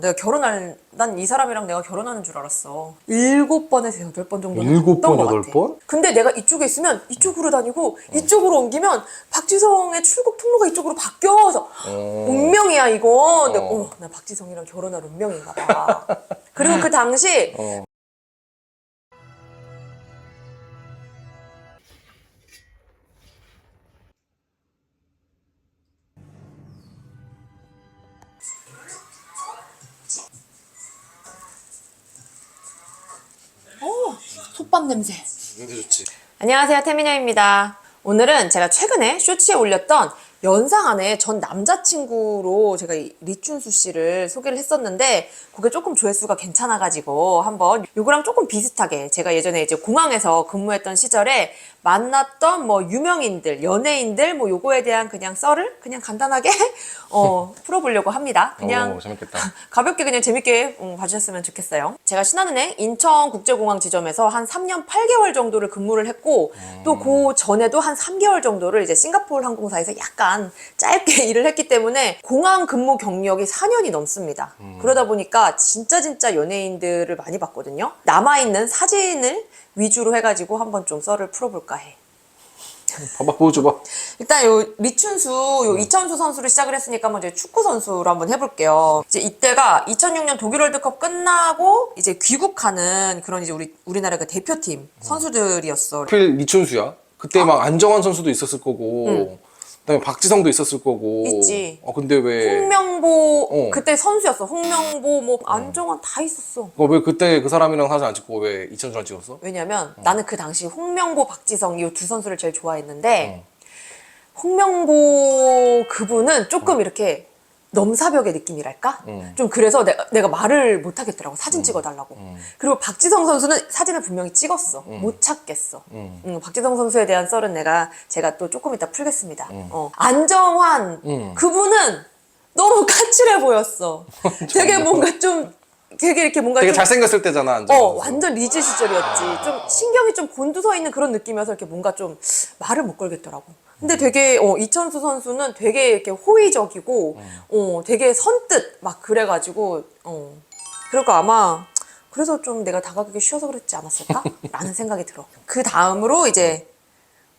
내가 결혼할 난 이 사람이랑 내가 결혼하는 줄 알았어. 일곱 번에서 여덟 번 정도 일곱 번, 것 여덟. 번? 근데 내가 이쪽에 있으면 이쪽으로 다니고 이쪽으로 옮기면 박지성의 출국 통로가 이쪽으로 바뀌어서 운명이야 이거. 근데 어. 어, 나 박지성이랑 결혼할 운명인가 봐. 그리고 그 당시 솥밥 냄새. 근데 좋지. 안녕하세요 태민여입니다. 오늘은 제가 최근에 쇼츠에 올렸던 연상 안에 전 남자친구로 제가 이 리춘수 씨를 소개를 했었는데 그게 조금 조회수가 괜찮아가지고 한번 요거랑 조금 비슷하게 제가 예전에 이제 공항에서 근무했던 시절에 만났던 뭐 유명인들, 연예인들 뭐 요거에 대한 그냥 썰을 그냥 간단하게 어, 풀어보려고 합니다. 그냥 오, 재밌겠다. 가볍게 그냥 재밌게 음, 봐주셨으면 좋겠어요. 제가 신한은행 인천국제공항 지점에서 한 3년 8개월 정도를 근무를 했고 또 그 전에도 한 3개월 정도를 이제 싱가포르 항공사에서 약간 짧게 일을 했기 때문에 공항 근무 경력이 4년이 넘습니다. 그러다 보니까 진짜 진짜 연예인들을 많이 봤거든요. 남아있는 사진을 위주로 해가지고 한번 좀 썰을 풀어볼까 해. 봐봐, 보여줘봐. 일단 요 리춘수, 요 이천수 선수를 시작을 했으니까 먼저 축구 선수로 한번 해볼게요. 이제 이때가 2006년 독일 월드컵 끝나고 이제 귀국하는 그런 이제 우리 우리나라 그 대표팀 선수들이었어. 하필 이춘수야. 그때 막 안정환 선수도 있었을 거고, 그다음에 박지성도 있었을 거고. 있지. 어, 근데 왜? 홍명보 어. 그때 선수였어. 홍명보 뭐 안정환 다 있었어. 어, 왜 그때 그 사람이랑 사진 안 찍고 왜 이천수랑 찍었어? 왜냐면 어. 나는 그 당시 홍명보, 박지성 이 두 선수를 제일 좋아했는데 어. 홍명보 그분은 조금 이렇게 넘사벽의 느낌이랄까? 음. 좀 그래서 내가, 내가 말을 못 하겠더라고. 사진 찍어달라고. 그리고 박지성 선수는 사진을 분명히 찍었어. 못 찾겠어. 음, 박지성 선수에 대한 썰은 내가 제가 또 조금 이따 풀겠습니다. 어. 안정환 음. 그분은 너무 까칠해 보였어. 되게 뭔가 좀 되게 이렇게 뭔가 되게 좀 잘생겼을 때잖아, 안정환 어, 선수. 완전 리즈 시절이었지. 좀 신경이 좀 곤두서 있는 그런 느낌이어서 이렇게 뭔가 좀 말을 못 걸겠더라고. 근데 되게 어, 이천수 선수는 되게 이렇게 호의적이고 어, 되게 선뜻 막 그래가지고 어. 그러니까 아마 그래서 좀 내가 다가가기 쉬워서 그랬지 않았을까? 라는 생각이 들어. 그 다음으로 이제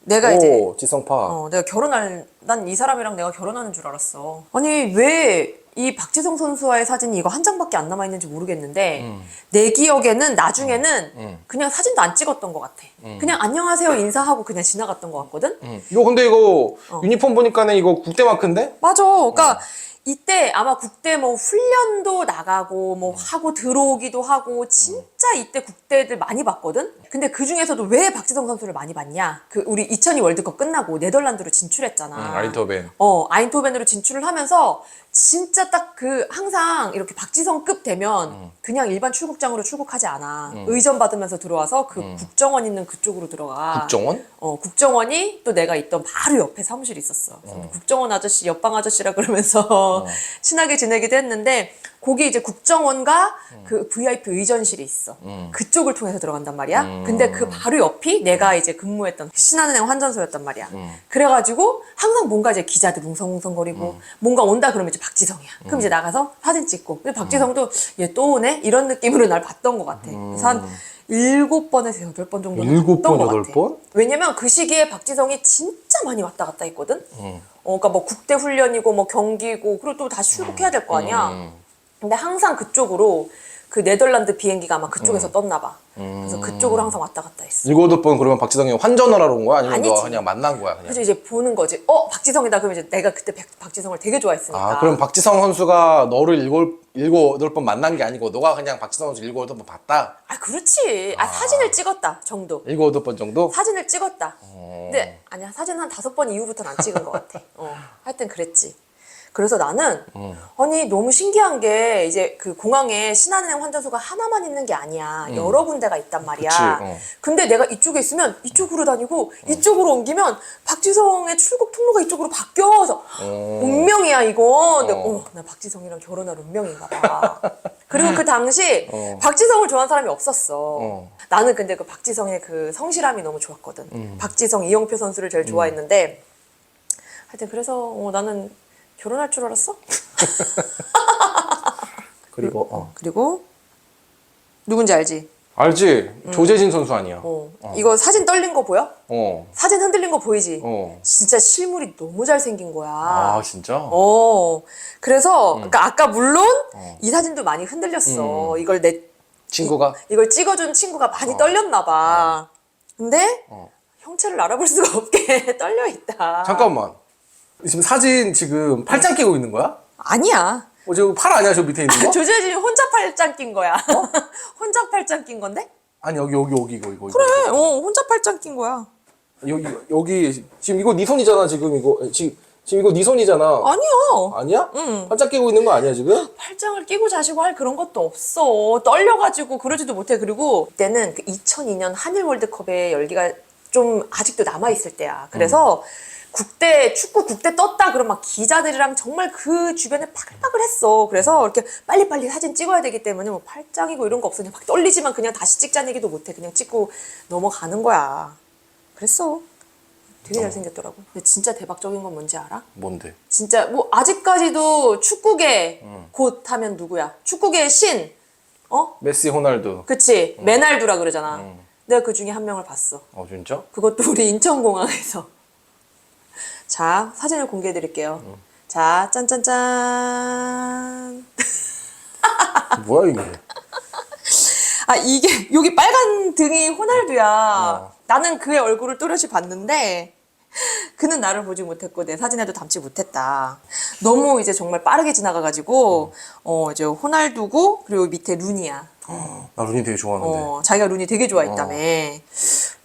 내가 이제 오, 지성파. 어, 내가 결혼할, 난 이 사람이랑 내가 결혼하는 줄 알았어. 아니, 왜 이 박지성 선수와의 사진이 이거 한 장밖에 안 남아 있는지 모르겠는데, 내 기억에는 나중에는 음. 그냥 사진도 안 찍었던 것 같아. 그냥 안녕하세요 인사하고 그냥 지나갔던 것 같거든? 음. 이거 근데 이거 어. 유니폼 보니까는 이거 국대 마크인데? 맞아. 그러니까 이때 아마 국대 뭐 훈련도 나가고 뭐 하고 들어오기도 하고 진짜 이때 국대들 많이 봤거든. 근데 그 중에서도 왜 박지성 선수를 많이 봤냐? 그 우리 2002 월드컵 끝나고 네덜란드로 진출했잖아. 음, 아인터벤. 어, 아인토벤으로 진출을 하면서 진짜 딱 그 항상 이렇게 박지성급 되면 음. 그냥 일반 출국장으로 출국하지 않아. 의전 받으면서 들어와서 그 국정원 있는 그쪽으로 들어가. 음. 국정원? 어, 국정원이 또 내가 있던 바로 옆에 사무실이 있었어. 그래서 국정원 아저씨, 옆방 아저씨라 그러면서 친하게 지내기도 했는데, 거기 이제 국정원과 그 VIP 의전실이 있어. 그쪽을 통해서 들어간단 말이야. 근데 그 바로 옆이 내가 이제 근무했던 신한은행 환전소였단 말이야. 그래가지고 항상 뭔가 이제 기자들 웅성웅성거리고 뭔가 온다 그러면 이제 박지성이야. 그럼 이제 나가서 사진 찍고. 근데 박지성도 얘 또 오네? 이런 느낌으로 날 봤던 것 같아. 그래서 한 일곱 번에서 여덟 번 정도 일곱 번, 것 여덟. 번? 왜냐면 그 시기에 박지성이 진짜 많이 왔다 갔다 했거든. 음. 어, 그러니까 뭐 국대 훈련이고 뭐 경기고 그리고 또 다시 출국해야 될 거 아니야. 음. 근데 항상 그쪽으로 그 네덜란드 비행기가 아마 그쪽에서 떴나 봐. 그래서 그쪽으로 항상 왔다 갔다 했어. 일곱 여덟 번 그러면 박지성이 환전을 하러 온 거야? 아니면 너 아니지. 그냥 만난 거야? 그냥? 그래서 이제 보는 거지. 어, 박지성이다. 그러면 이제 내가 그때 백- 박지성을 되게 좋아했으니까. 아, 그럼 박지성 선수가 너를 일곱, 일곱, 여덟 번 만난 게 아니고 너가 그냥 박지성 선수 일곱, 여덟 번 봤다? 아, 그렇지. 아, 사진을 찍었다 정도. 일곱, 여덟 번 정도? 사진을 찍었다. 어. 근데 아니야 사진 한 다섯 번 이후부터는 안 찍은 것 같아. 어, 하여튼 그랬지. 그래서 나는 어. 아니 너무 신기한 게 이제 그 공항에 신한은행 환전소가 하나만 있는 게 아니야 여러 군데가 있단 말이야. 음. 그치, 어. 근데 내가 이쪽에 있으면 이쪽으로 다니고 이쪽으로 옮기면 박지성의 출국 통로가 이쪽으로 바뀌어서 어. 운명이야 이거. 근데 어. 어, 나 박지성이랑 결혼할 운명인가 봐. 그리고 그 당시 어. 박지성을 좋아하는 사람이 없었어. 어. 나는 근데 그 박지성의 그 성실함이 너무 좋았거든. 음. 박지성, 이영표 선수를 제일 좋아했는데 하여튼 그래서 어, 나는 결혼할 줄 알았어? 그리고 어. 그리고 누군지 알지? 알지? 조재진 선수 아니야. 어. 이거 사진 떨린 거 보여? 어. 사진 흔들린 거 보이지? 어. 진짜 실물이 너무 잘생긴 거야. 아, 진짜? 어. 그래서 음. 그러니까 아까 물론 이 사진도 많이 흔들렸어. 음. 이걸 내 친구가? 이걸 찍어준 친구가 많이 떨렸나 봐. 근데 어. 형체를 알아볼 수가 없게 떨려 있다. 잠깐만. 지금 사진 지금 팔짱 끼고 있는 거야? 아니야. 어, 저팔 아니야? 저 밑에 있는 거? 조재진이 혼자 팔짱 낀 거야. 어? 혼자 팔짱 낀 건데? 아니, 여기, 여기, 여기, 이거, 이거. 그래, 어, 혼자 팔짱 낀 거야. 이거. 여기, 여기, 지금 이거 네 손이잖아, 지금 이거. 지금, 지금 이거 네 손이잖아. 아니야. 아니야? 응. 팔짱 끼고 있는 거 아니야, 지금? 팔짱을 끼고 자시고 할 그런 것도 없어. 떨려가지고 그러지도 못해. 그리고 그때는 그 2002년 한일 월드컵의 열기가 좀 아직도 남아있을 때야. 그래서 국대, 축구 국대 떴다 그러면 막 기자들이랑 정말 그 주변에 파글파글 했어. 그래서 이렇게 빨리빨리 사진 찍어야 되기 때문에 뭐 팔짱이고 이런 거. 그냥 막 떨리지만 그냥 다시 찍자는 얘기도 못해. 그냥 찍고 넘어가는 거야. 그랬어. 되게 잘생겼더라고. 근데 진짜 대박적인 건 뭔지 알아? 뭔데? 진짜 뭐 아직까지도 축구계 곧 하면 누구야? 축구계의 신. 어? 메시, 호날두. 그치. 메날두라 그러잖아. 내가 그 중에 한 명을 봤어. 어, 진짜? 그것도 우리 인천공항에서. 자, 사진을 공개해 드릴게요. 자, 짠짠짠. 뭐야, 이게? 아, 이게, 여기 빨간 등이 호날두야. 어. 나는 그의 얼굴을 또렷이 봤는데, 그는 나를 보지 못했고, 내 사진에도 담지 못했다. 너무 이제 정말 빠르게 지나가가지고, 어, 이제 호날두고, 그리고 밑에 루니야. 나 루니 되게 좋아하는데. 어, 자기가 루니 되게 좋아했다며.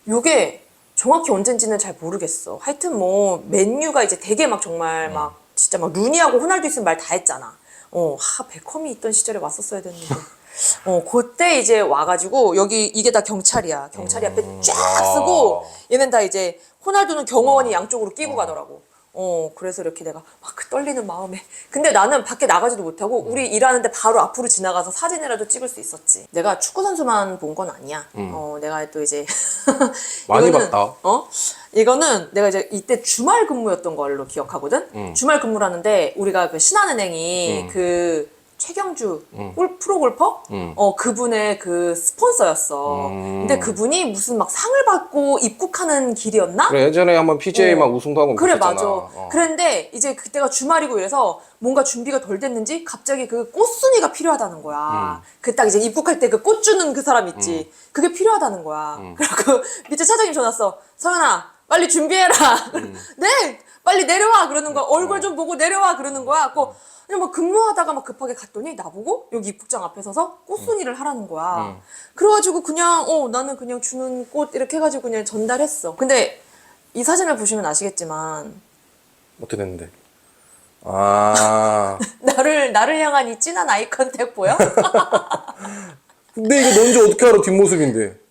요게 정확히 언젠지는 잘 모르겠어. 하여튼 뭐, 맨유가 이제 되게 막 정말 막, 진짜 막 루니하고 호날두 있으면 말 다 했잖아. 어, 하, 베컴이 있던 시절에 왔었어야 됐는데. 어, 그때 이제 와가지고, 여기, 이게 다 경찰이야. 경찰이 앞에 쫙 와. 쓰고, 얘는 다 이제, 호날두는 경호원이 양쪽으로 끼고 가더라고. 어, 그래서 이렇게 내가 막 그 떨리는 마음에. 근데 나는 밖에 나가지도 못하고, 우리 일하는데 바로 앞으로 지나가서 사진이라도 찍을 수 있었지. 내가 축구선수만 본 건 아니야. 어, 내가 또 이제. 많이 이거는, 봤다. 어? 이거는 내가 이제 이때 주말 근무였던 걸로 기억하거든? 음. 주말 근무를 하는데, 우리가 그 신한은행이 그, 최경주 골 프로 골퍼 음. 어 그분의 그 스폰서였어. 음. 근데 그분이 무슨 막 상을 받고 입국하는 길이었나? 그래, 예전에 한번 PJ 막 우승도 하고 어. 그래 그랬잖아. 맞아. 어. 그랬는데 이제 그때가 주말이고 이래서 뭔가 준비가 덜 됐는지 갑자기 그 꽃순이가 필요하다는 거야. 음. 그딱 이제 입국할 때 그 꽃 주는 그 사람 있지. 그게 필요하다는 거야. 음. 그래고 밑에 차장님 전화 왔어. 서연아 빨리 준비해라. 음. 네 빨리 내려와 그러는 거야. 얼굴 좀 보고 내려와 그러는 거야. 그 그냥 막 근무하다가 막 급하게 갔더니 나보고 여기 입국장 앞에 서서 꽃순이를 하라는 거야. 그래가지고 그냥 어 나는 그냥 주는 꽃 이렇게 해가지고 그냥 전달했어. 근데 이 사진을 보시면 아시겠지만 어떻게 됐는데? 아. 나를 나를 향한 이 진한 아이 컨택 보여? 근데 이거 뭔지 어떻게 알아, 뒷모습인데?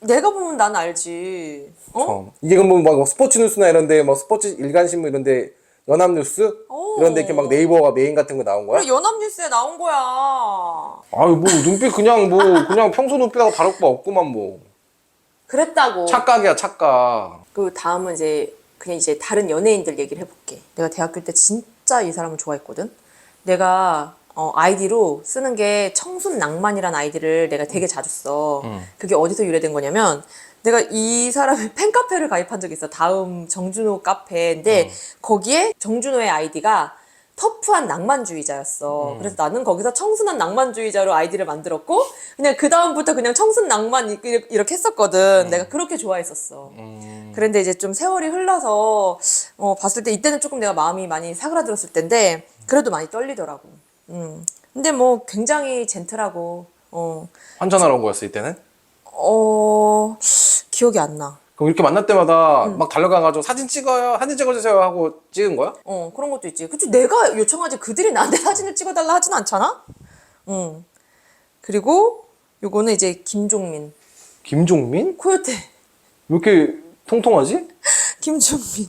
내가 보면 난 알지. 어? 어. 이게 그러면 막 스포츠 뉴스나 이런데, 막 스포츠 일간신문 이런데, 연합뉴스? 오. 이런데 이렇게 막 네이버가 메인 같은 거 나온 거야? 그래 연합뉴스에 나온 거야. 아유, 뭐, 눈빛 그냥 뭐, 그냥 평소 눈빛하고 다를 바 없구만, 뭐. 그랬다고. 착각이야, 착각. 그 다음은 이제 그냥 이제 다른 연예인들 얘기를 해볼게. 내가 대학교 때 진짜 이 사람을 좋아했거든. 내가 어, 아이디로 쓰는 게 청순 낭만이란 아이디를 내가 되게 자주 써. 그게 어디서 유래된 거냐면 내가 이 사람의 팬카페를 가입한 적이 있어. 다음 정준호 카페인데 거기에 정준호의 아이디가 터프한 낭만주의자였어. 그래서 나는 거기서 청순한 낭만주의자로 아이디를 만들었고 그냥 그 다음부터 그냥 청순 낭만 이- 이렇게 했었거든. 내가 그렇게 좋아했었어. 그런데 이제 좀 세월이 흘러서 어, 봤을 때 이때는 조금 내가 마음이 많이 사그라들었을 텐데 그래도 많이 떨리더라고. 음. 근데 뭐 굉장히 젠틀하고 어, 환전하러 온 거였어, 이때는? 어 기억이 안 나. 그럼 이렇게 만날 때마다 막 달려가가지고 사진 찍어요, 사진 찍어주세요 하고 찍은 거야? 어 그런 것도 있지. 그치 내가 요청하지 그들이 나한테 사진을 찍어달라 하진 않잖아. 응. 그리고 요거는 이제 김종민 김종민? 코요테 왜 이렇게 통통하지? 김종민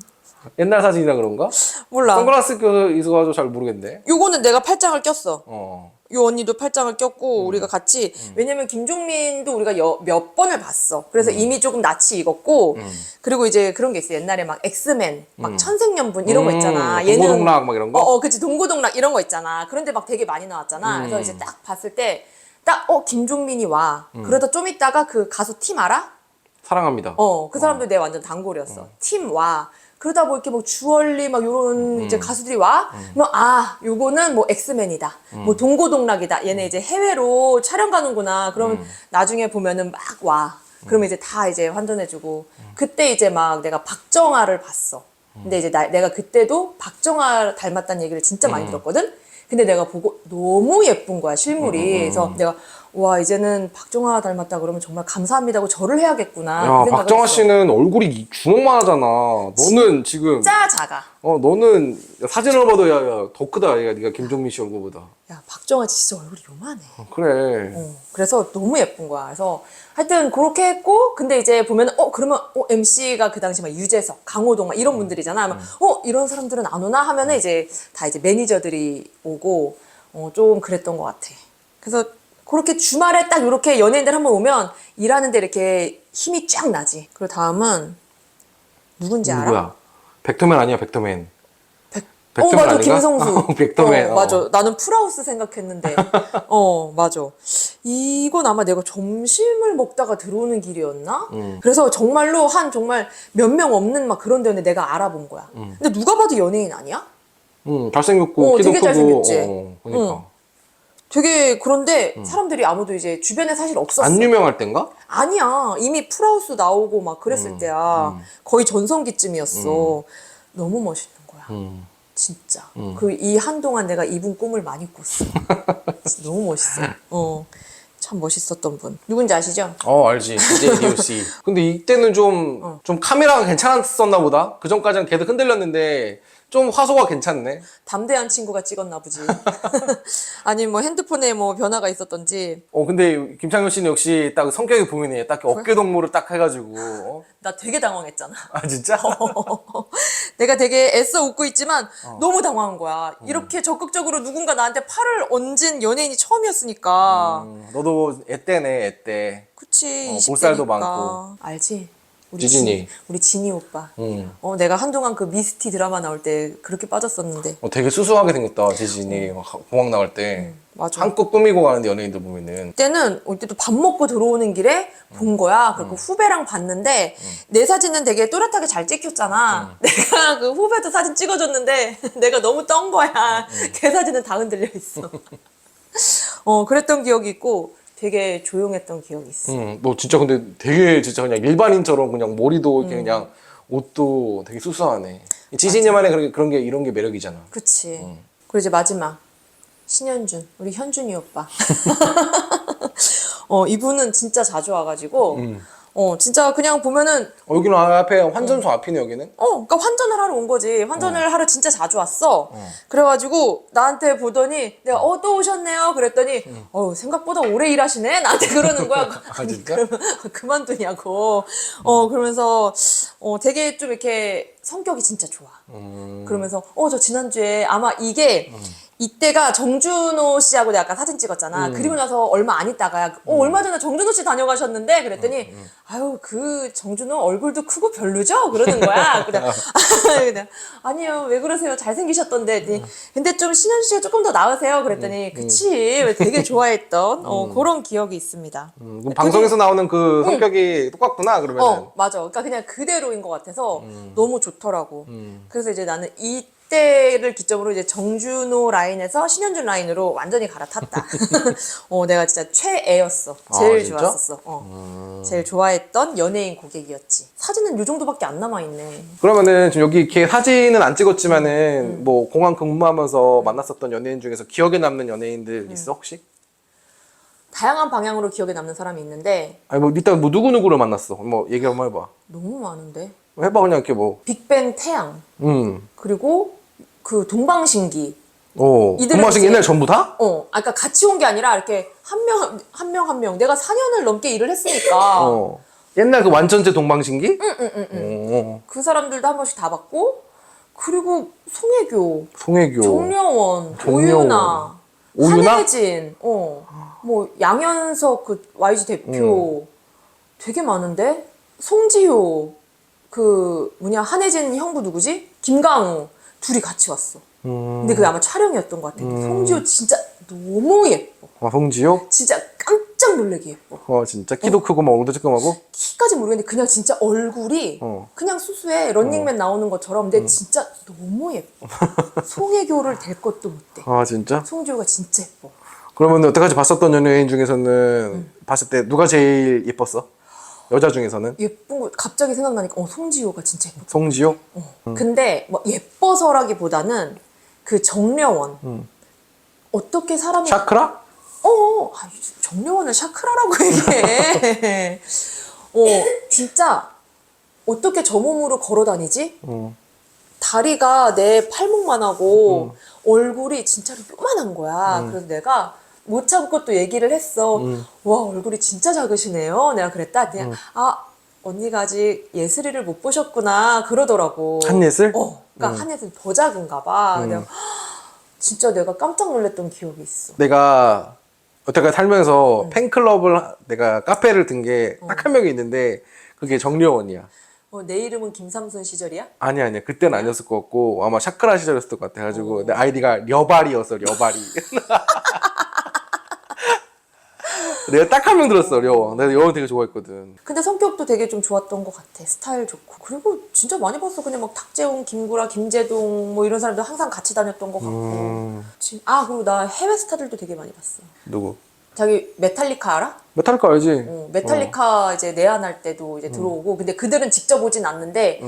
옛날 사진이라 그런가? 몰라. 선글라스 껴서 있어가지고 잘 모르겠네. 요거는 내가 팔짱을 꼈어. 어. 요 언니도 팔짱을 꼈고 우리가 같이 왜냐면 김종민도 우리가 여- 몇 번을 봤어. 그래서 이미 조금 낯이 익었고 그리고 이제 그런 게 있어. 옛날에 막 엑스맨, 막 천생연분 이런 거 있잖아. 음, 동고동락 막 이런 거? 어, 어, 그치 동고동락 이런 거 있잖아. 그런데 막 되게 많이 나왔잖아. 그래서 이제 딱 봤을 때 딱 어 김종민이 와. 그러다 좀 있다가 그 가수 팀 알아? 사랑합니다. 어, 그 사람도 내 완전 단골이었어. 팀 와. 그러다 뭐 이렇게 뭐 주얼리 막 요런 이제 가수들이 와. 뭐 아, 요거는 뭐 엑스맨이다. 뭐 동고동락이다. 얘네 이제 해외로 촬영 가는구나. 그러면 나중에 보면은 막 와. 그러면 이제 다 이제 환전해주고. 그때 이제 막 내가 박정아를 봤어. 근데 이제 나, 내가 그때도 박정아 닮았다는 얘기를 진짜 많이 들었거든? 근데 내가 보고 너무 예쁜 거야, 실물이. 그래서 내가, 와, 이제는 박정아 닮았다 그러면 정말 감사합니다 하고 절을 해야겠구나. 야, 그 박정아 했어. 씨는 얼굴이 주먹만 하잖아. 너는 지금 진짜 작아. 어 너는 사진을 봐도 야야 더 크다. 얘가 네가 김종민 씨 얼굴보다. 야, 박정아 진짜 얼굴이 요만해. 어, 그래. 어, 그래서 너무 예쁜 거야. 그래서 하여튼 그렇게 했고, 근데 이제 보면, 어, 그러면, 어, MC가 그 당시 막 유재석, 강호동 막 이런 분들이잖아. 그러면 어, 이런 사람들은 안 오나? 하면은 이제 다 이제 매니저들이 오고, 어, 좀 그랬던 것 같아. 그래서 그렇게 주말에 딱 이렇게 연예인들 한번 오면 일하는데 이렇게 힘이 쫙 나지. 그리고 다음은 누군지 알아? 누구야? 백터맨 아니야 백터맨. 백... 어 백터맨 맞아 아닌가? 김성수 어, 백터맨, 어, 어. 맞아 나는 풀하우스 생각했는데 어 맞아 이건 아마 내가 점심을 먹다가 들어오는 길이었나 음. 그래서 정말로 한 정말 몇 명 없는 막 그런 데였는데 내가 알아본 거야 음. 근데 누가 봐도 연예인 아니야 응 잘생겼고 어, 키도 되게 크고. 잘생겼지? 어, 그러니까. 응. 되게 그런데 사람들이 아무도 이제 주변에 사실 없었어 안 유명할 땐가? 아니야 이미 풀하우스 나오고 막 음. 그랬을 때야 거의 전성기쯤이었어 너무 멋있는 거야 응. 진짜. 그이 한동안 내가 이분 꿈을 많이 꿨어. 진짜 너무 멋있어. 어. 참 멋있었던 분. 누군지 아시죠? 어 알지 DJ DOC 근데 이때는 좀 어. 좀 카메라가 괜찮았었나 보다 그 전까지는 계속 흔들렸는데 좀 화소가 괜찮네 담대한 친구가 찍었나 보지. 아니 뭐 핸드폰에 뭐 변화가 있었던지 어 근데 김창현 씨는 역시 딱 성격이 보이네 딱 어깨 동무를 딱 해가지고 어? 나 되게 당황했잖아. 아 진짜? 내가 되게 애써 웃고 있지만 너무 당황한 거야. 이렇게 적극적으로 누군가 나한테 팔을 얹은 연예인이 처음이었으니까. 음, 너도 애 때네 애 때 그치. 어, 20대니까. 볼살도 많고. 알지? 우리 지진이. 진- 우리 진이 오빠. 음. 어, 내가 한동안 그 미스티 드라마 나올 때 그렇게 빠졌었는데. 어, 되게 수수하게 생겼다 지진이 막 공항 나올 때 맞아. 한껏 꾸미고 가는데 연예인들 보면은 그때는 올 때도 밥 먹고 들어오는 길에 본 거야. 그리고 후배랑 봤는데 내 사진은 되게 또렷하게 잘 찍혔잖아. 내가 그 후배도 사진 찍어줬는데 내가 너무 떤 거야. 걔 사진은 다 흔들려 있어. 어, 그랬던 기억이 있고 되게 조용했던 기억이 있어. 음, 너 진짜 근데 되게 진짜 그냥 일반인처럼 그냥 머리도 음. 이렇게 그냥 옷도 되게 수수하네 지진이만의 그런 게, 그런 게 이런 게 매력이잖아 그치. 그리고 이제 마지막. 신현준. 우리 현준이 오빠. 어, 이분은 진짜 자주 와가지고, 어, 진짜 그냥 보면은 어, 여기는 앞에 환전소 앞이네 여기는 어, 그러니까 환전을 하러 온 거지. 환전을 하러 진짜 자주 왔어. 그래가지고 나한테 보더니 내가 어 또 오셨네요. 그랬더니 어 생각보다 오래 일하시네. 나한테 그러는 거야. 아, 진짜? 그러면 그만두냐고. 어 그러면서 어 되게 좀 이렇게 성격이 진짜 좋아. 음. 그러면서 어 저 지난주에 아마 이게 이때가 정준호 씨하고 내가 아까 사진 찍었잖아. 음. 그리고 나서 얼마 안 있다가 어 얼마 전에 정준호 씨 다녀가셨는데 그랬더니 음, 아유 그 정준호 얼굴도 크고 별로죠? 그러는 거야. 그냥, 그냥 아니요 왜 그러세요? 잘생기셨던데. 그랬더니 근데 좀 신현 씨가 조금 더 나으세요. 그랬더니 그치 되게 좋아했던 어, 그런 기억이 있습니다. 음, 그럼 방송에서 나오는 그 성격이 똑같구나 그러면은 어, 맞아. 그러니까 그냥 그대로인 것 같아서 음. 너무 좋더라고. 그래서 이제 나는 이 때를 기점으로 이제 정준호 라인에서 신현준 라인으로 완전히 갈아탔다. 어, 내가 진짜 최애였어. 제일 아, 진짜? 음. 좋았었어. 어. 제일 좋아했던 연예인 고객이었지. 사진은 요 정도밖에 안 남아있네. 그러면은 지금 여기 이렇게 사진은 안 음. 찍었지만은 뭐 공항 근무하면서 만났었던 연예인 중에서 기억에 남는 연예인들 음. 있어 혹시? 다양한 방향으로 기억에 남는 사람이 있는데 아니 뭐 일단 뭐 누구 누구를 만났어? 뭐 얘기 한번 해봐. 너무 많은데. 해봐 그냥 이렇게 뭐. 빅뱅 태양. 음. 그리고 그 동방신기. 어. 이들은 동방신 이제- 옛날 전부 다? 어, 아까 같이 온 게 아니라 이렇게 한 명, 한 명, 한 명. 내가 4년을 넘게 일을 했으니까. 어. 옛날 그 완전체 동방신기? 응, 응, 응. 그 사람들도 한 번씩 다 봤고, 그리고 송혜교, 송혜교. 정려원, 정려원. 오유나, 오유나? 한혜진, 어, 뭐 양현석 그 YG 대표 되게 많은데 송지효 그 뭐냐 한혜진 형부 누구지? 김강우 둘이 같이 왔어. 음. 근데 그게 아마 촬영이었던 것 같아. 송지효 진짜 너무 예뻐. 아, 송지효? 진짜 깜짝 놀래게 예뻐. 어, 진짜 키도 크고 막 엉덩이 조그마고? 키까지 모르겠는데 그냥 진짜 얼굴이 어. 그냥 수수해 런닝맨 나오는 것처럼 근데 진짜 너무 예뻐. 송혜교를 될 것도 못돼. 아, 진짜? 송지효가 진짜 예뻐. 그러면 여태까지 봤었던 연예인 중에서는 봤을 때 누가 제일 예뻤어? 여자 중에서는? 예쁜 거 갑자기 생각나니까 어 송지효가 진짜 예뻐. 송지효? 근데 뭐 예뻐서라기보다는 그 정려원 어떻게 사람을 샤크라? 어 아, 정려원을 샤크라라고 얘기해. 어 진짜 어떻게 저 몸으로 걸어 다니지? 어. 다리가 내 팔목만 하고 얼굴이 진짜로 요만한 거야. 그래서 내가 못 참고 또 얘기를 했어. 와 얼굴이 진짜 작으시네요. 내가 그랬다. 그냥 아 언니가 아직 예슬이를 못 보셨구나 그러더라고. 한 예슬? 어, 그러니까 한예슬 더 작은가 봐. 그냥 진짜 내가 깜짝 놀랐던 기억이 있어. 내가 여태까지 살면서 팬클럽을 하- 내가 카페를 든 게 딱 한 명이 있는데 그게 정려원이야. 어, 내 이름은 김삼순 시절이야? 아니 아니야 그때는 아니었을 것 같고 아마 샤크라 시절이었을 것 같아 가지고 내 아이디가 려바리였어 려바리 내가 딱 한 명 들었어 려원 내가 려원 되게 좋아했거든 근데 성격도 되게 좀 좋았던 것 같아. 스타일 좋고. 그리고 진짜 많이 봤어. 그냥 막 탁재훈, 김구라, 김재동 뭐 이런 사람들 항상 같이 다녔던 것 같고. 음. 지- 아, 그리고 나 해외 스타들도 되게 많이 봤어. 누구? 자기 메탈리카 알아? 메탈리카 알지? 어, 메탈리카 이제 내한할 때도 이제 들어오고. 근데 그들은 직접 오진 않는데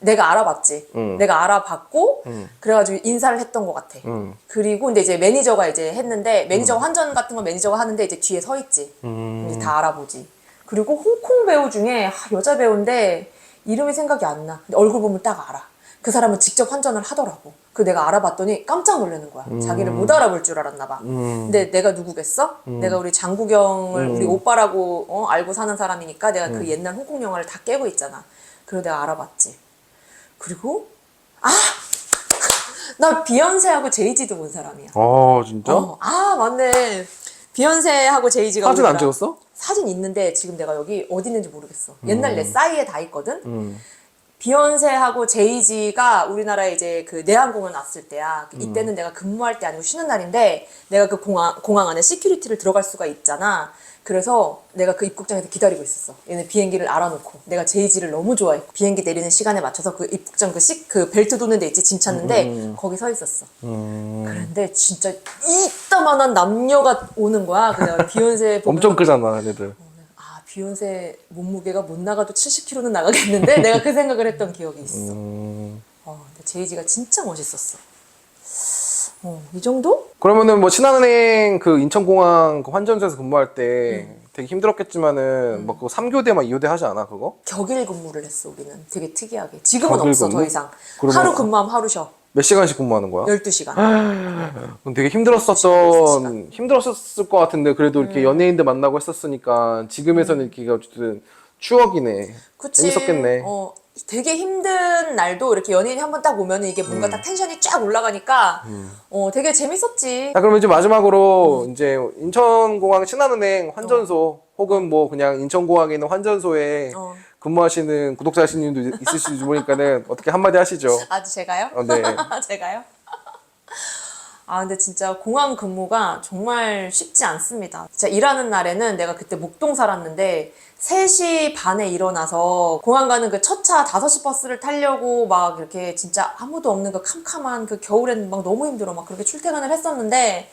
내가 알아봤지. 음. 내가 알아봤고 그래가지고 인사를 했던 것 같아. 음. 그리고 근데 이제 매니저가 이제 했는데 매니저 환전 같은 건 매니저가 하는데 이제 뒤에 서 있지. 음. 이제 다 알아보지. 그리고 홍콩 배우 중에 아, 여자 배우인데 이름이 생각이 안 나. 근데 얼굴 보면 딱 알아. 그 사람은 직접 환전을 하더라고. 그 내가 알아봤더니 깜짝 놀라는 거야. 자기를 못 알아볼 줄 알았나 봐. 근데 내가 누구겠어? 내가 우리 장국영을 우리 오빠라고 어, 알고 사는 사람이니까 내가 그 옛날 홍콩 영화를 다 깨고 있잖아. 그리고 내가 알아봤지. 그리고 아! 나 비욘세하고 제이지도 본 사람이야. 어 진짜? 어, 아 맞네. 비욘세하고 제이지가 사진 안 우리나라- 찍었어? 사진 있는데 지금 내가 여기 어디 있는지 모르겠어. 옛날 내 싸이에 다 있거든. 음. 비욘세하고 제이지가 우리나라에 이제 그 내한 공연 왔을 때야. 음. 이때는 내가 근무할 때 아니고 쉬는 날인데 내가 그 공항 공항 안에 시큐리티를 들어갈 수가 있잖아. 그래서 내가 그 입국장에서 기다리고 있었어. 얘네 비행기를 알아놓고 내가 제이지를 너무 좋아해. 비행기 내리는 시간에 맞춰서 그 입국장 그, 시, 그 벨트 도는 데 있지 짐 찾는데 거기 서 있었어. 음. 그런데 진짜 이따만한 남녀가 오는 거야. 그래서 비욘세 보면 엄청 크잖아 아 비욘세 몸무게가 못 나가도 70kg는 나가겠는데 내가 그 생각을 했던 기억이 있어. 음. 어, 근데 제이지가 진짜 멋있었어. 어, 이 정도? 그러면은 뭐 신한은행 그 인천공항 그 환전소에서 근무할 때 되게 힘들었겠지만은 뭐 그거 3교대 막 2교대 하지 않아 그거? 격일 근무를 했어 우리는. 되게 특이하게. 지금은 없어 근무? 더 이상. 하루 근무하면 하루 쉬어. 몇 시간씩 근무하는 거야? 12시간. 그럼 되게 힘들었었던 힘들었었을 것 같은데 그래도 이렇게 연예인들 만나고 했었으니까 지금에서는 이렇게 어쨌든 추억이네. 그치. 재밌었겠네. 어, 되게 힘든 날도 이렇게 연예인이 한번 딱 오면 이게 뭔가 음. 딱 텐션이 쫙 올라가니까 어, 되게 재밌었지. 자 그러면 이제 마지막으로 이제 인천공항 신한은행 환전소 혹은 뭐 그냥 인천공항에 있는 환전소에 어. 근무하시는 구독자 신님도 있으실지 모르니까는 어떻게 한마디 하시죠. 아, 제가요? 어, 네. 제가요? 아, 근데 진짜 공항 근무가 정말 쉽지 않습니다. 진짜 일하는 날에는 내가 그때 목동 살았는데 3시 반에 일어나서 공항 가는 그 첫 차 5시 버스를 타려고 막 이렇게 진짜 아무도 없는 그 캄캄한 그 겨울엔 막 너무 힘들어. 막 그렇게 출퇴근을 했었는데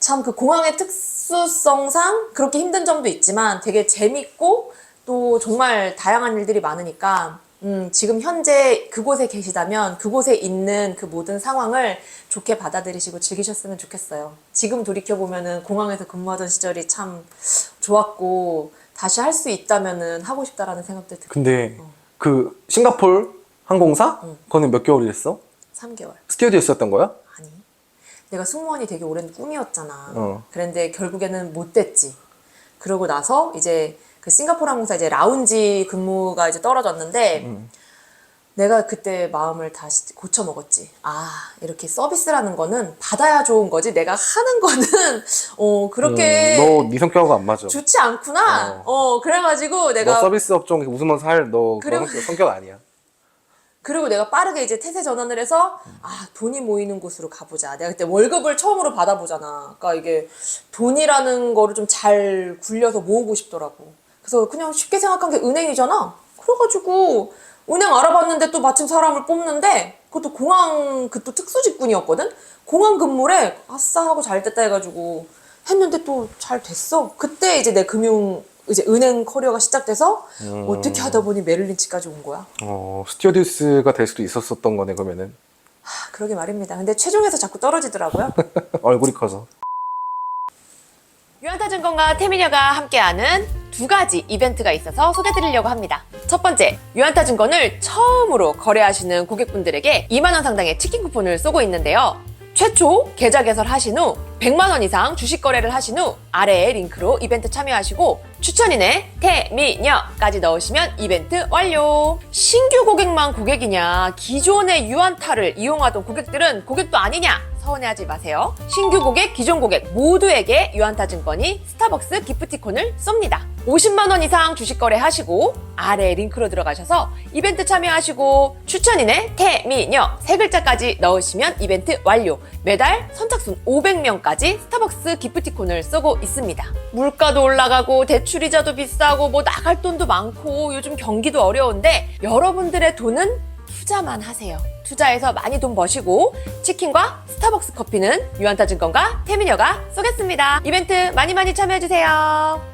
참 그 공항의 특수성상 그렇게 힘든 점도 있지만 되게 재밌고 또 정말 다양한 일들이 많으니까 음, 지금 현재 그곳에 계시다면 그곳에 있는 그 모든 상황을 좋게 받아들이시고 즐기셨으면 좋겠어요. 지금 돌이켜보면은 공항에서 근무하던 시절이 참 좋았고 다시 할 수 있다면은 하고 싶다라는 생각도 들어요. 근데 그 싱가폴 항공사? 그거는 몇 개월 일했어? 3개월. 스튜디오였었던 거야? 아니. 내가 승무원이 되게 오랜 꿈이었잖아. 어. 그런데 결국에는 못 됐지. 그러고 나서 이제 그 싱가포르 항공사 이제 라운지 근무가 이제 떨어졌는데 내가 그때 마음을 다시 고쳐 먹었지. 아, 이렇게 서비스라는 거는 받아야 좋은 거지. 내가 하는 거는, 어, 그렇게 너네 성격하고 안 맞아. 좋지 않구나. 어, 그래가지고 너 내가, 서비스 업종 웃으면 살너 그런 성격, 성격 아니야. 그리고 내가 빠르게 이제 태세 전환을 해서, 아, 돈이 모이는 곳으로 가보자. 내가 그때 월급을 처음으로 받아보잖아. 그러니까 이게 돈이라는 거를 좀 잘 굴려서 모으고 싶더라고. 그래서 그냥 쉽게 생각한 게 은행이잖아. 그래가지고, 은행 알아봤는데 또 마침 사람을 뽑는데 그것도 공항 그 또 특수 직군이었거든. 공항 근무래 아싸 하고 잘 됐다 해가지고 했는데 또 잘 됐어. 그때 이제 내 금융 이제 은행 커리어가 시작돼서 어떻게 하다 보니 메릴린치까지 온 거야. 어 스튜어디스가 될 수도 있었었던 거네 그러면은 하, 그러게 말입니다. 근데 최종에서 자꾸 떨어지더라고요. 얼굴이 커서. 유한타 증권과 태민여가 함께하는 두 가지 이벤트가 있어서 소개드리려고 합니다. 첫 번째, 유한타 증권을 처음으로 거래하시는 고객분들에게 2만원 상당의 치킨 쿠폰을 쏘고 있는데요. 최초 계좌 개설하신 후 100만원 이상 주식 거래를 하신 후 아래의 링크로 이벤트 참여하시고 추천인의 태미녀까지 넣으시면 이벤트 완료. 신규 고객만 고객이냐, 기존의 유한타를 이용하던 고객들은 고객도 아니냐? 서운해하지 마세요. 신규 고객, 기존 고객 모두에게 유한타 증권이 스타벅스 기프티콘을 쏩니다. 50만 원 이상 주식 거래 하시고 아래 링크로 들어가셔서 이벤트 참여하시고 추천인의 태미녀 세 글자까지 넣으시면 이벤트 완료. 매달 선착순 500명까지 스타벅스 기프티콘을 쏘고 있습니다. 물가도 올라가고 대출 이자도 비싸고 뭐 나갈 돈도 많고 요즘 경기도 어려운데 여러분들의 돈은 투자만 하세요. 투자해서 많이 돈 버시고 치킨과 스타벅스 커피는 유한타 증권과 태민여가 쏘겠습니다. 이벤트 많이 많이 참여해주세요.